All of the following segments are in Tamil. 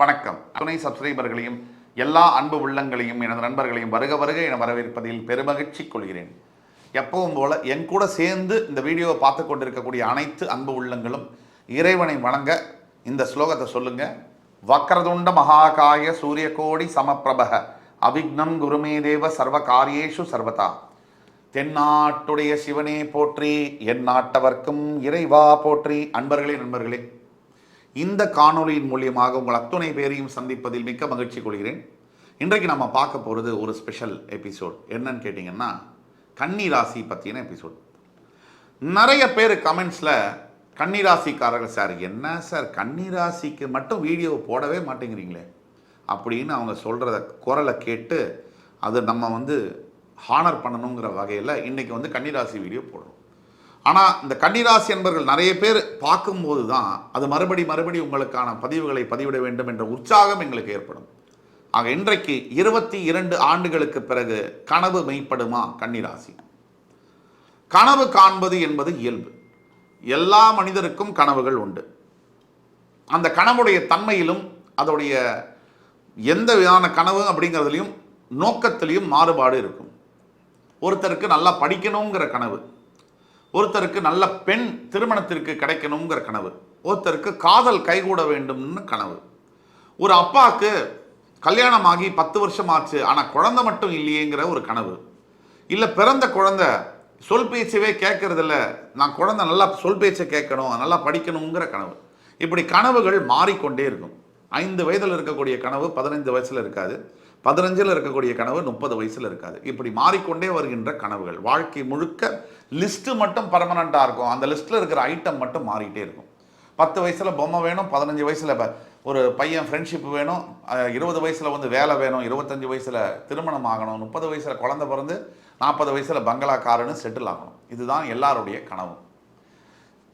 வணக்கம். துணை சப்ஸ்கிரைபர்களையும் எல்லா அன்பு உள்ளங்களையும் எனது நண்பர்களையும் வருக வருக என வரவேற்பதில் பெருமகிழ்ச்சி கொள்கிறேன். எப்பவும் போல என் கூட சேர்ந்து இந்த வீடியோவை பார்த்து கொண்டிருக்கக்கூடிய அனைத்து அன்பு உள்ளங்களும் இறைவனை வணங்க இந்த ஸ்லோகத்தை சொல்லுங்க. வக்ரதுண்ட மகாகாய சூரியகோடி சமப்பிரபக அவிக்னம் குருமே தேவ சர்வ காரியேஷு சர்வதா. தென்னாட்டுடைய சிவனே போற்றி என் நாட்டவர்க்கும் இறைவா போற்றி. அன்பர்களே நண்பர்களே இந்த காணொலியின் மூலியமாக உங்கள் அத்துணை பேரையும் சந்திப்பதில் மிக்க மகிழ்ச்சி கொள்கிறேன். இன்றைக்கு நம்ம பார்க்க போகிறது ஒரு ஸ்பெஷல் எபிசோட் என்னன்னு கேட்டிங்கன்னா கன்னி ராசி பற்றின எபிசோட் நிறைய பேர் கமெண்ட்ஸில் கன்னிராசிக்காரர்கள் சார் என்ன சார்? கன்னிராசிக்கு மட்டும் வீடியோ போடவே மாட்டேங்கிறீங்களே? அப்படின்னு அவங்க சொல்கிறத குரலை கேட்டு அது நம்ம வந்து ஹானர் பண்ணணுங்கிற வகையில் இன்றைக்கி வந்து கன்னிராசி வீடியோ போடுறோம். ஆனால் இந்த கன்னிராசி என்பர்கள் நிறைய பேர் பார்க்கும்போது தான் அது மறுபடி மறுபடி உங்களுக்கான பதிவுகளை பதிவிட வேண்டும் என்ற உற்சாகம் எங்களுக்கு ஏற்படும். ஆக இன்றைக்கு இருபத்தி இரண்டு ஆண்டுகளுக்கு பிறகு கனவு மெய்ப்படுமா கன்னிராசி? கனவு காண்பது என்பது இயல்பு. எல்லா மனிதருக்கும் கனவுகள் உண்டு. அந்த கனவுடைய தன்மையிலும் அதோடைய எந்த விதமான கனவு அப்படிங்கிறதுலையும் நோக்கத்திலையும் மாறுபாடு இருக்கும். ஒருத்தருக்கு நல்லா படிக்கணுங்கிற கனவு ஒருத்தருக்கு நல்ல பெண் திருமணத்திற்கு கிடைக்கணுங்கிற கனவு. ஒருத்தருக்கு காதல் கைகூட வேண்டும்னு கனவு. ஒரு அப்பாவுக்கு கல்யாணமாகி பத்து வருஷம் ஆச்சு ஆனால் குழந்தை மட்டும் இல்லையேங்கிற ஒரு கனவு. இல்லை பிறந்த குழந்தை சொல் பேச்சவே கேட்கறதில்ல. நான் குழந்தை நல்லா சொல் பேச்சை கேட்கணும் நல்லா படிக்கணுங்கிற கனவு. இப்படி கனவுகள் மாறிக்கொண்டே இருக்கும். ஐந்து வயதில் இருக்கக்கூடிய கனவு பதினைந்து வயசில் இருக்காது. பதினஞ்சில் இருக்கக்கூடிய கனவு முப்பது வயசில் இருக்காது. இப்படி மாறிக்கொண்டே வருகின்ற கனவுகள் வாழ்க்கை முழுக்க லிஸ்ட்டு மட்டும் பர்மனண்ட்டாக இருக்கும். அந்த லிஸ்ட்டில் இருக்கிற ஐட்டம் மட்டும் மாறிட்டே இருக்கும். பத்து வயசில் பொம்மை வேணும் பதினஞ்சு வயசில் ஒரு பையன் ஃப்ரெண்ட்ஷிப் வேணும் இருபது வயசில் வந்து வேலை வேணும் இருபத்தஞ்சி வயசில் திருமணம் ஆகணும் முப்பது வயசில் குழந்தை பிறந்து நாற்பது வயசில் பங்களா காருன்னு செட்டில் ஆகணும். இதுதான் எல்லாருடைய கனவும்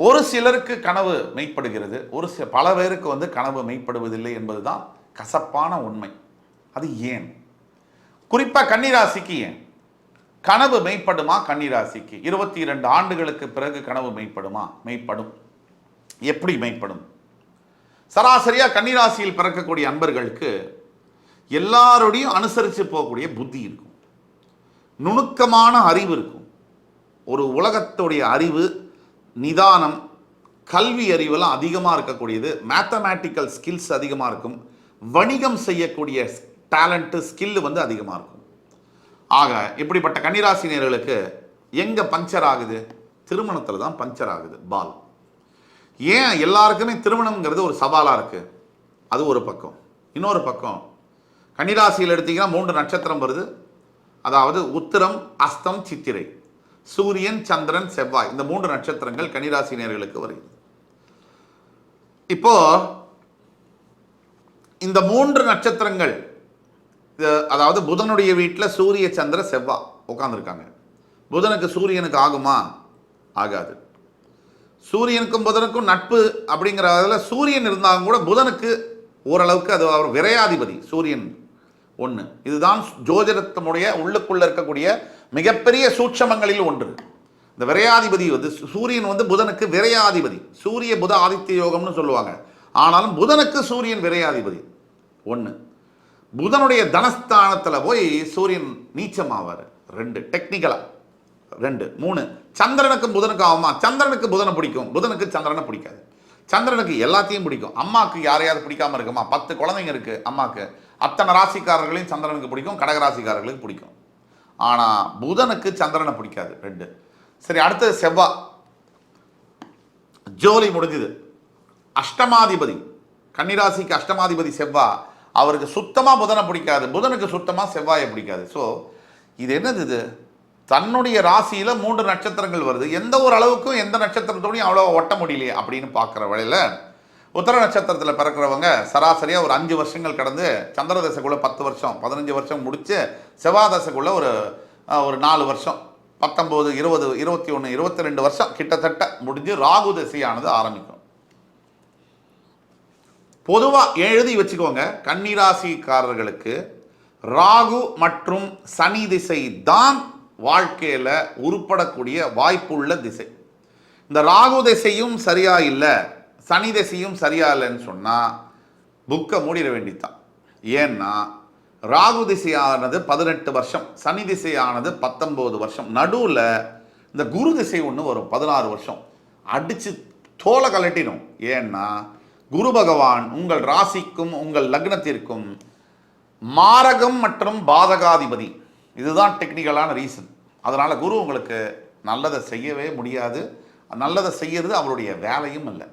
ஒரு சிலருக்கு கனவு மெய்ப்படுகிறது ஒரு சில பல பேருக்கு வந்து கனவு மெய்ப்படுவதில்லை என்பதுதான் கசப்பான உண்மை. அது ஏன்? குறிப்பாக கன்னிராசிக்கு ஏன்? கனவு மெய்ப்படுமா? கன்னிராசிக்கு. இருபத்தி இரண்டு ஆண்டுகளுக்கு பிறகு கனவு மெய்ப்படுமா? மெய்ப்படும். எப்படி மெய்ப்படும்? சராசரியாக கன்னிராசியில் பிறக்கக்கூடிய அன்பர்களுக்கு எல்லாரோடையும் அனுசரித்து போகக்கூடிய புத்தி இருக்கும். நுணுக்கமான அறிவு இருக்கும். ஒரு உலகத்துடைய அறிவு நிதானம் கல்வி அறிவெல்லாம் அதிகமாக இருக்கக்கூடியது மேத்தமேட்டிக்கல் ஸ்கில்ஸ் அதிகமாக இருக்கும் வணிகம் செய்யக்கூடிய டேலண்ட்டு ஸ்கில்லு வந்து அதிகமாக இருக்கும். ஆக இப்படிப்பட்ட கன்னிராசினியர்களுக்கு எங்கே பஞ்சர் ஆகுது? திருமணத்தில் தான் பஞ்சர் ஆகுது பால் ஏன் எல்லாருக்குமே திருமணம்ங்கிறது ஒரு சவாலாக இருக்குது அது ஒரு பக்கம். இன்னொரு பக்கம் கன்னிராசியில் எடுத்திங்கன்னா மூன்று நட்சத்திரம் வருது. அதாவது உத்திரம் அஸ்தம் சித்திரை. சூரியன் சந்திரன் செவ்வாய் இந்த மூன்று நட்சத்திரங்கள் கன்னிராசினியர்களுக்கு வருகிறது. இப்போ இந்த மூன்று நட்சத்திரங்கள் அதாவது புதனுடைய வீட்டில் சூரிய சந்திர செவ்வாய் உட்காந்துருக்காங்க புதனுக்கு சூரியனுக்கு ஆகுமா? ஆகாது. சூரியனுக்கும் புதனுக்கும் நட்பு அப்படிங்கிற அதில் சூரியன் இருந்தாலும் கூட புதனுக்கு ஓரளவுக்கு அது அவர் விரையாதிபதி சூரியன் ஒன்று இதுதான் ஜோதிடத்தினுடைய உள்ளுக்குள்ளே இருக்கக்கூடிய மிகப்பெரிய சூட்சமங்களில் ஒன்று. இந்த விரையாதிபதி வந்து சூரியன் வந்து புதனுக்கு விரையாதிபதி. சூரிய புத ஆதித்ய யோகம்னு சொல்லுவாங்க. ஆனாலும் புதனுக்கு சூரியன் விரையாதிபதி. ஒன்று புதனுடைய தனஸ்தானத்தில் போய் சூரியன் நீச்சமாவார். ரெண்டு டெக்னிக்கலாக ரெண்டு மூணு சந்திரனுக்கும் புதனுக்கும் ஆகுமா? சந்திரனுக்கு புதனை பிடிக்கும். புதனுக்கு சந்திரனை பிடிக்காது. சந்திரனுக்கு எல்லாத்தையும் பிடிக்கும். அம்மாவுக்கு யாரையாவது பிடிக்காம இருக்குமா? பத்து குழந்தைங்க இருக்குது அம்மாவுக்கு அத்தனை ராசிக்காரர்களையும் சந்திரனுக்கு பிடிக்கும் கடகராசிக்காரர்களுக்கு பிடிக்கும். ஆனால் புதனுக்கு சந்திரனை பிடிக்காது ரெண்டு. சரி அடுத்தது செவ்வாய் ஜோலி முடிஞ்சுது. அஷ்டமாதிபதி. கன்னிராசிக்கு அஷ்டமாதிபதி செவ்வாய் அவருக்கு சுத்தமாக புதனை பிடிக்காது. புதனுக்கு சுத்தமாக செவ்வாயை பிடிக்காது. ஸோ இது என்னது இது? தன்னுடைய ராசியில் மூன்று நட்சத்திரங்கள் வருது. எந்த ஒரு அளவுக்கும் எந்த நட்சத்திரத்தோடையும் அவ்வளோ ஒட்ட முடியலையே அப்படின்னு பார்க்குற வேளையில் உத்தர நட்சத்திரத்தில் பிறக்கிறவங்க சராசரியாக ஒரு அஞ்சு வருஷங்கள் கடந்து சந்திர தசைக்குள்ளே பத்து வருஷம் பதினஞ்சு வருஷம் முடித்து செவ்வாய் தசைக்குள்ளே ஒரு ஒரு நாலு வருஷம். பத்தொம்போது இருபது இருபத்தி ஒன்று இருபத்தி ரெண்டு வருஷம் கிட்டத்தட்ட முடிஞ்சு ராகு திசையானது ஆரம்பிக்கும். பொதுவாக எழுதி வச்சுக்கோங்க கன்னிராசிக்காரர்களுக்கு ராகு மற்றும் சனி திசை தான் வாழ்க்கையில் உருப்படக்கூடிய வாய்ப்புள்ள திசை. இந்த ராகு திசையும் சரியா இல்லை சனி திசையும் சரியா இல்லைன்னு சொன்னால் புக்கை மூடிட வேண்டித்தான். ஏன்னா ராகு திசையானது பதினெட்டு வருஷம் சனி திசையானது பத்தொம்போது வருஷம். நடுவில் இந்த குரு திசை ஒன்று வரும் பதினாறு வருஷம். அடித்து தோலை கலட்டிடும் ஏன்னா குரு பகவான் உங்கள் ராசிக்கும் உங்கள் லக்னத்திற்கும் மாரகம் மற்றும் பாதகாதிபதி. இதுதான் டெக்னிக்கலான ரீசன் அதனால் குரு உங்களுக்கு நல்லதை செய்யவே முடியாது. நல்லதை செய்யறது அவருடைய வேலையும் இல்லை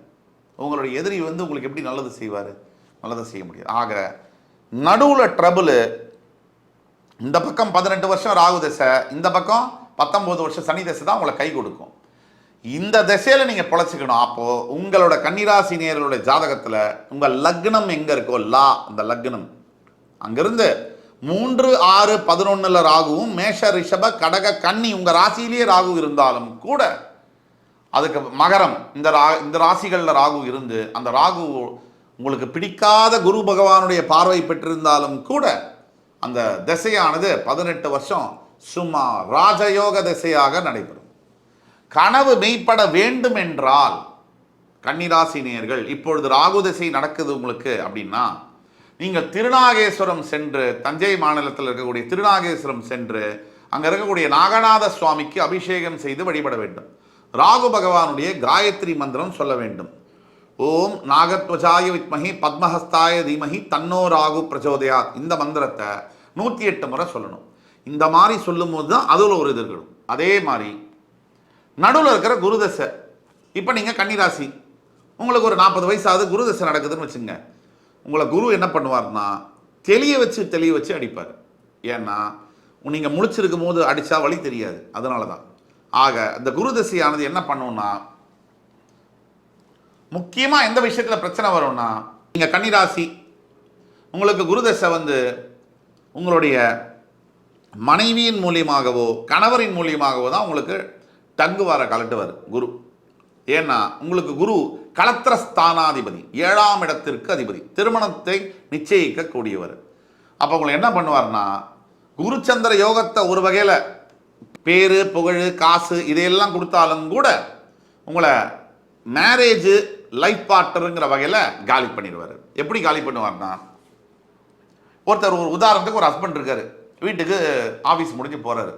உங்களுடைய எதிரி வந்து உங்களுக்கு எப்படி நல்லது செய்வார்? நல்லதை செய்ய முடியாது. ஆக நடுவில் ட்ரபுள் இந்த பக்கம் பதினெட்டு வருஷம் ராகு தசை இந்த பக்கம் பத்தொம்போது வருஷம் சனி தசை தான் உங்களை கை கொடுக்கும். இந்த திசையில் நீங்கள் பொழைச்சிக்கணும். அப்போது உங்களோட கன்னிராசி நேர்களுடைய ஜாதகத்தில் உங்கள் லக்னம் எங்கே இருக்கோ லா அந்த லக்னம். அங்கேருந்து மூன்று ஆறு பதினொன்றில் ராகுவும் மேஷ ரிஷப கடக கன்னி உங்கள் ராசியிலேயே ராகு இருந்தாலும் கூட அதுக்கு மகரம் இந்த ரா இந்த ராசிகளில் ராகு இருந்து அந்த ராகு உங்களுக்கு பிடிக்காத குரு பகவானுடைய பார்வை பெற்றிருந்தாலும் கூட அந்த திசையானது பதினெட்டு வருஷம் சும்மா ராஜயோக திசையாக நடைபெறும். கனவு மெய்ப்பட வேண்டும் என்றால் கன்னிராசி இப்பொழுது ராகு திசை நடக்குது உங்களுக்கு அப்படின்னா நீங்கள் திருநாகேஸ்வரம் சென்று தஞ்சை மாநிலத்தில் இருக்கக்கூடிய திருநாகேஸ்வரம் சென்று அங்கே இருக்கக்கூடிய நாகநாத சுவாமிக்கு அபிஷேகம் செய்து வழிபட வேண்டும். ராகு பகவானுடைய காயத்ரி மந்திரம் சொல்ல வேண்டும். ஓம் நாகத்வஜாய வித்மஹி பத்மஹஸ்தாய தீமஹி தன்னோ ராகு பிரச்சோதயா இந்த மந்திரத்தை நூற்றி எட்டு முறை சொல்லணும். இந்த மாதிரி சொல்லும்போது தான் அதில் ஒரு இது இருக்கணும். அதே மாதிரி நடுவில் இருக்கிற குருதசை. இப்போ நீங்கள் கன்னிராசி. உங்களுக்கு ஒரு நாற்பது வயசாவது குருதசை நடக்குதுன்னு வச்சுங்க. உங்களை குரு என்ன பண்ணுவார்னா தெளிய வச்சு தெளிய வச்சு அடிப்பார். ஏன்னா நீங்கள் முழிச்சிருக்கும் போது அடித்தா வழி தெரியாது. அதனால தான் ஆக இந்த குரு தசையானது என்ன பண்ணும்னா முக்கியமாக எந்த விஷயத்தில் பிரச்சனை வரும்னா நீங்கள் கன்னிராசி உங்களுக்கு குருதசை வந்து உங்களுடைய மனைவியின் மூலியமாகவோ கணவரின் மூலியமாகவோ தான் உங்களுக்கு டங்கு வர கலட்டுவார் குரு. ஏன்னா உங்களுக்கு குரு களத்திர ஸ்தானாதிபதி ஏழாம் இடத்திற்கு அதிபதி திருமணத்தை நிச்சயிக்கக்கூடியவர். அப்போ உங்களை என்ன பண்ணுவார்னா குருச்சந்திர யோகத்தை ஒரு வகையில் பேர் புகழ் காசு இதையெல்லாம் கொடுத்தாலும் கூட உங்களை மேரேஜ் லைஃப் பார்ட்னருங்கிற வகையில் காலி பண்ணிடுவார். எப்படி காலி பண்ணுவார்னா ஒருத்தர் ஒரு உதாரணத்துக்கு ஒரு ஹஸ்பண்ட் இருக்காரு. வீட்டுக்கு ஆஃபீஸ் முடிஞ்சு போகிறாரு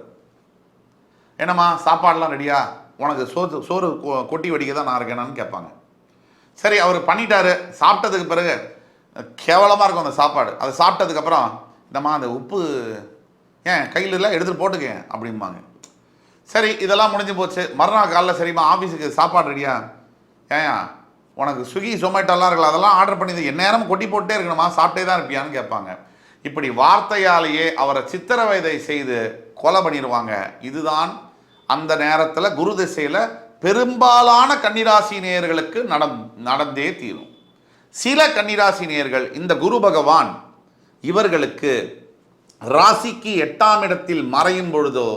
என்னம்மா சாப்பாடெலாம் ரெடியா உனக்கு சோறு சோறு கொ- கொட்டி வடிக்க தான் நான் இருக்கேனான்னு கேட்பாங்க. சரி அவர் பண்ணிட்டாரு. சாப்பிட்டதுக்கு பிறகு கேவலமாக இருக்கும் அந்த சாப்பாடு. அதை சாப்பிட்டதுக்கப்புறம் இந்தம்மா அந்த உப்பு ஏன் கையில் இல்லை எடுத்துகிட்டு போட்டுக்கேன் அப்படிம்பாங்க. சரி இதெல்லாம் முடிஞ்சு போச்சு. மறுநாள் காலைல சரிம்மா ஆஃபீஸுக்கு சாப்பாடு ரெடியா? ஏன் உனக்கு ஸ்விக்கி ஜொமேட்டோலாம் இருக்குல்ல அதெல்லாம் ஆர்டர் பண்ணி எந்நேரமும் கொட்டி போட்டே இருக்கணுமா? சாப்பிட்டே தான் இருப்பியான்னு கேட்பாங்க. இப்படி வார்த்தையாலேயே அவரை சித்திரவதை செய்து கொலை பண்ணிடுவாங்க. இதுதான் அந்த நேரத்தில் குரு திசையில் பெரும்பாலான கன்னிராசி நேயர்களுக்கு நடம் நடந்தே தீரும். சில கன்னிராசி நேயர்கள் இந்த குரு பகவான் இவர்களுக்கு ராசிக்கு எட்டாம் இடத்தில் மறையும் பொழுதோ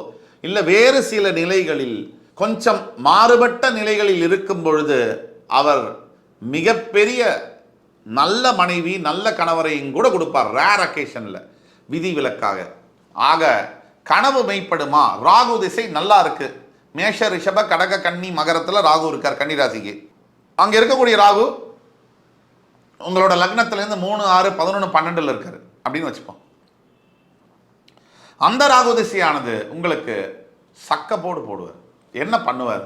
இல்லை வேறு சில நிலைகளில் கொஞ்சம் மாறுபட்ட நிலைகளில் இருக்கும் பொழுது அவர் மிகப்பெரிய நல்ல மனைவி நல்ல கணவரையும் கூட கொடுப்பார் ரேர் அக்கேஷனில் விதி விலக்காக. ஆக கனவு மெய்ப்படுமா? ராகு திசை நல்லா இருக்கு. மேஷ ரிஷப கடக கன்னி மகரத்தில் ராகு இருக்கார் கன்னிராசிக்கு. அங்கே இருக்கக்கூடிய ராகு உங்களோட லக்னத்திலேருந்து மூணு ஆறு பதினொன்று பன்னெண்டில் இருக்கார். அப்படின்னு வச்சுப்போம். அந்த ராகுதிசையானது உங்களுக்கு சக்கப்போடு போடுவார். என்ன பண்ணுவார்?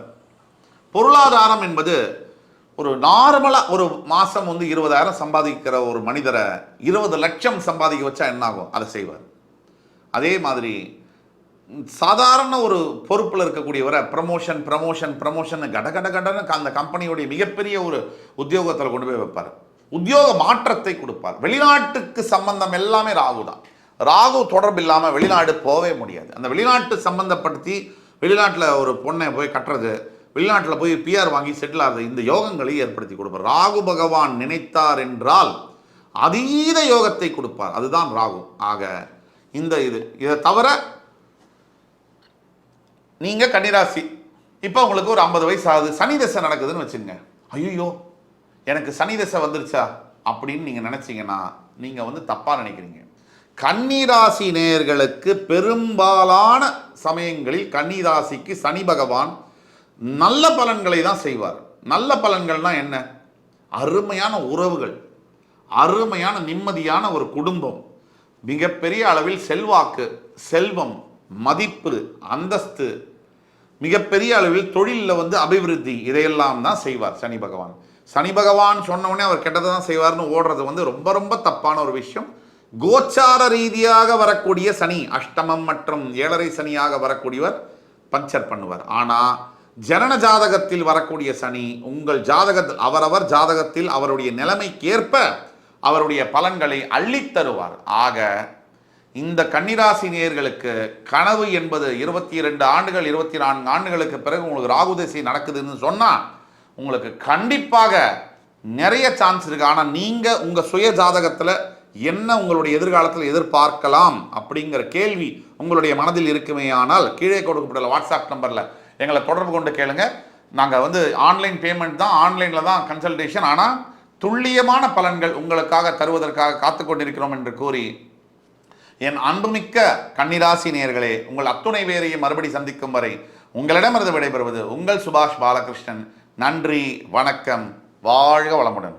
பொருளாதாரம் என்பது ஒரு நார்மலாக ஒரு மாதம் வந்து இருபதாயிரம் சம்பாதிக்கிற ஒரு மனிதரை இருபது லட்சம் சம்பாதிக்க வச்சா என்ன ஆகும் அதை செய்வார். அதே மாதிரி சாதாரண ஒரு பொறுப்பில் இருக்கக்கூடியவரை ப்ரமோஷன் ப்ரமோஷன் ப்ரமோஷன் கட கட கடன்னு அந்த கம்பெனியுடைய மிகப்பெரிய ஒரு உத்தியோகத்தில் கொண்டு போய் வைப்பார். உத்தியோக மாற்றத்தை கொடுப்பார். வெளிநாட்டுக்கு சம்பந்தம் எல்லாமே ராகு தான் ராகு தொடர்பு இல்லாமல் வெளிநாடு போகவே முடியாது. அந்த வெளிநாட்டு சம்பந்தப்படுத்தி வெளிநாட்டில் ஒரு பொண்ணை போய் கட்டுறது வெளிநாட்டில் போய் பிஆர் வாங்கி செட்டில் ஆகுது இந்த யோகங்களை ஏற்படுத்தி கொடுப்பார். ராகு பகவான் நினைத்தார் என்றால் அதீத யோகத்தை கொடுப்பார். அதுதான் ராகு. ஆக இந்த இது இதை தவிர நீங்கள் கன்னிராசி இப்போ உங்களுக்கு ஒரு ஐம்பது வயசு ஆகுது சனி தசை நடக்குதுன்னு வச்சுங்க ஐயோ எனக்கு சனி தசை வந்துருச்சா? அப்படின்னு நீங்கள் நினச்சிங்கன்னா நீங்கள் வந்து தப்பாக நினைக்கிறீங்க. கன்னிராசி நேயர்களுக்கு பெரும்பாலான சமயங்களில் கன்னிராசிக்கு சனி பகவான் நல்ல பலன்களை தான் செய்வார். நல்ல பலன்கள்னா என்ன? அருமையான உறவுகள் அருமையான நிம்மதியான ஒரு குடும்பம் மிகப்பெரிய அளவில் செல்வாக்கு செல்வம் மதிப்பு அந்தஸ்து மிகப்பெரிய அளவில் தொழிலில் வந்து அபிவிருத்தி இதையெல்லாம் தான் செய்வார் சனி பகவான். சனி பகவான் சொன்னவொடனே அவர் கெட்டதை தான் செய்வார்னு ஓடுறது வந்து ரொம்ப ரொம்ப தப்பான ஒரு விஷயம். கோச்சார ரீதியாக வரக்கூடிய சனி அஷ்டமம் மற்றும் ஏழரை சனியாக வரக்கூடியவர் பஞ்சர் பண்ணுவார். ஆனால் ஜனன ஜாதகத்தில் வரக்கூடிய சனி உங்கள் ஜாதகத்தில் அவரவர் ஜாதகத்தில் அவருடைய நிலைமைக்கேற்ப அவருடைய பலன்களை அள்ளித் தருவார். ஆக இந்த கன்னிராசி நேர்களுக்கு கனவு என்பது இருபத்தி இரண்டு ஆண்டுகள் இருபத்தி நான்கு ஆண்டுகளுக்கு பிறகு உங்களுக்கு ராகு திசை நடக்குதுன்னு சொன்னால் உங்களுக்கு கண்டிப்பாக நிறைய சான்ஸ் இருக்குது ஆனால் நீங்கள் உங்கள் சுய ஜாதகத்தில் என்ன உங்களுடைய எதிர்காலத்தில் எதிர்பார்க்கலாம் அப்படிங்கிற கேள்வி உங்களுடைய மனதில் இருக்குமே ஆனால் கீழே கொடுக்கப்பட்டுள்ள வாட்ஸ்அப் நம்பரில் எங்களை தொடர்பு கொண்டு கேளுங்க. நாங்கள் வந்து ஆன்லைன் பேமெண்ட் தான் ஆன்லைனில் தான் கன்சல்டேஷன் ஆனால் துல்லியமான பலன்கள் உங்களுக்காக தருவதற்காக காத்து கொண்டிருக்கிறோம் என்று கூறி என் அன்புமிக்க கன்னிராசி நேர்களே உங்கள் அத்துணை வேரையும் மறுபடி சந்திக்கும் வரை உங்களிடமிருந்து விடைபெறுவது உங்கள் சுபாஷ் பாலகிருஷ்ணன். நன்றி வணக்கம் வாழ்க வளமுடன்.